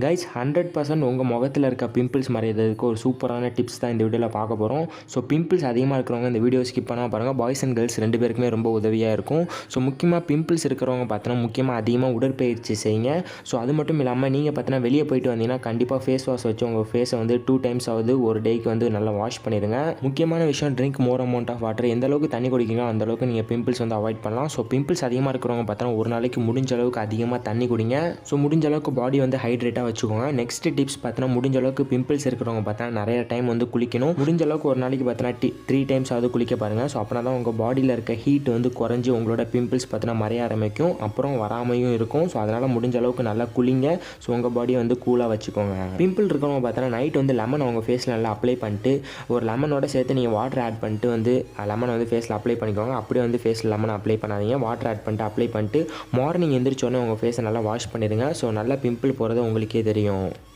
Guys hundred percent உங்கள் முகத்தில் இருக்க பிம்பிள்ஸ் மறையிறதுக்கு ஒரு சூப்பரான டிப்ஸ் தான் இந்த வீடியோவில் பார்க்க போகிறோம் ஸோ பிம்பிள்ஸ் அதிகமாக இருக்கிறவங்க இந்த வீடியோ ஸ்கிப் பண்ணால் பாருங்கள் பாய்ஸ் அண்ட் கேர்ள்ஸ் ரெண்டு பேருக்குமே ரொம்ப உதவியாக இருக்கும். ஸோ முக்கியமாக பிம்பிள்ஸ் இருக்கிறவங்க பார்த்தோன்னா முக்கியமாக அதிகமாக உடற்பயிற்சி செய்யுங்க. ஸோ அது மட்டும் இல்லாமல் நீங்கள் பார்த்தீங்கன்னா வெளியே போயிட்டு வந்தீங்கன்னா கண்டிப்பாக ஃபேஸ் வாஷ் வச்சு உங்கள் ஃபேஸை வந்து டூ டைம்ஸ் ஆகுது ஒரு டேக்கு வந்து நல்லா வாஷ் பண்ணிடுங்க. முக்கியமான விஷயம் drink more amount of water எந்த அளவுக்கு தண்ணி குடிக்கிறீங்களோ அந்த அளவுக்கு நீங்கள் பிம்பிள்ஸ் வந்து அவாய்ட் பண்ணலாம். ஸோ பிம்பிள்ஸ் அதிகமாக இருக்கிறவங்க பார்த்தோன்னா ஒரு நாளைக்கு முடிஞ்ச அளவுக்கு அதிகமாக தண்ணி குடிங்க. ஸோ முடிஞ்ச அளவுக்கு பாடி வந்து ஹைட்ரேட்டாக வச்சுக்கோங்க. நெக்ஸ்ட் டிப்ஸ் பார்த்தோன்னா முடிஞ்ச அளவுக்கு பிம்பிள்ஸ் இருக்கிறவங்க பார்த்தோன்னா நிறைய டைம் வந்து குளிக்கணும். முடிஞ்ச அளவுக்கு ஒரு நாளைக்கு பார்த்தோன்னா டி த்ரீ டைம்ஸ் ஆகுது குளிக்க பாருங்கள் ஸோ அப்படின்னா தான் உங்கள் பாடியில் இருக்க ஹீட் வந்து குறைஞ்சி உங்களோட பிம்பிள்ஸ் பார்த்தோன்னா மறைய ஆரம்பிக்கும். அப்புறம் வராமையும் இருக்கும். ஸோ அதனால் முடிஞ்ச அளவுக்கு நல்லா குளிங்க. ஸோ உங்கள் பாடியை வந்து கூலாக வச்சுக்கோங்க. பிம்பிள் இருக்கிறவங்க பார்த்தோன்னா நைட் வந்து லெமன் அவங்க ஃபேஸில் நல்லா அப்ளை பண்ணிட்டு ஒரு லெமனோட சேர்த்து நீங்கள் வாட்டர் ஆட் பண்ணிட்டு வந்து லெமனை வந்து ஃபேஸில் அப்ளை பண்ணிக்கோங்க. அப்படியே வந்து ஃபேஸில் லெமன் அப்ளை பண்ணாதீங்க. வாட்டர் ஆட் பண்ணிட்டு அப்ளை பண்ணிட்டு மார்னிங் எந்திரிச்சோடனே உங்கள் ஃபேஸை நல்லா வாஷ் பண்ணிடுங்க. ஸோ நல்லா பிம்பிள் போகிறது உங்களுக்கே தெரியும்.